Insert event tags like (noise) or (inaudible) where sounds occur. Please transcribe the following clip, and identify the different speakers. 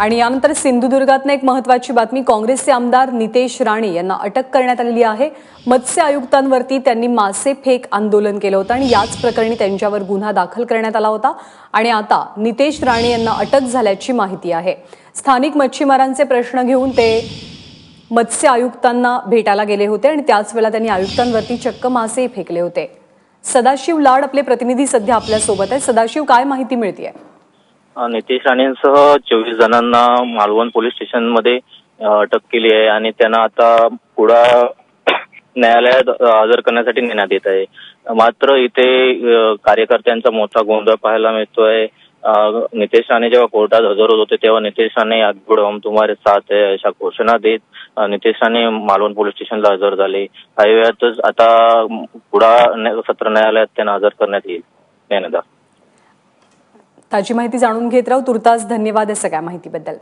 Speaker 1: आणि यानंतर सिंधुदुर्गातनं एक महत्वाची बातमी काँग्रेसचे आमदार नितेश राणे यांना अटक करण्यात आलेली आहे. मत्स्य आयुक्तांवरती त्यांनी मासे फेक आंदोलन केलं होतं आणि याच प्रकरणी त्यांच्यावर गुन्हा दाखल करण्यात आला होता. आणि आता नितेश राणे यांना अटक झाल्याची माहिती आहे. स्थानिक मच्छीमारांचे प्रश्न घेऊन ते मत्स्य आयुक्तांना भेटायला गेले होते आणि त्याच वेळेला त्यांनी आयुक्तांवरती चक्क मासे फेकले होते. सदाशिव लाड आपले प्रतिनिधी सध्या आपल्यासोबत आहे सदाशिव काय माहिती मिळतीये?
Speaker 2: नितेश राणेंसह चोवीस जणांना मालवण पोलीस स्टेशनमध्ये अटक केली आहे आणि त्यांना आता पुढा (clears throat) न्यायालयात हजर करण्यासाठी नेण्यात येत आहे. मात्र इथे कार्यकर्त्यांचा मोठा गोंधळ पाहायला मिळतोय. नितेश राणे जेव्हा कोर्टात हजर होत होते तेव्हा नितेश राणे आगबुड हम तुम्हारे साथ आहे अशा घोषणा देत नितेश राणे मालवण पोलीस स्टेशनला हजर झाले. काही वेळातच आता पुढा सत्र न्यायालयात त्यांना हजर करण्यात येईल. नेण्यात
Speaker 1: ताजी माहिती जाणून घेत राहू. तुर्तास धन्यवाद या सगळ्या माहितीबद्दल.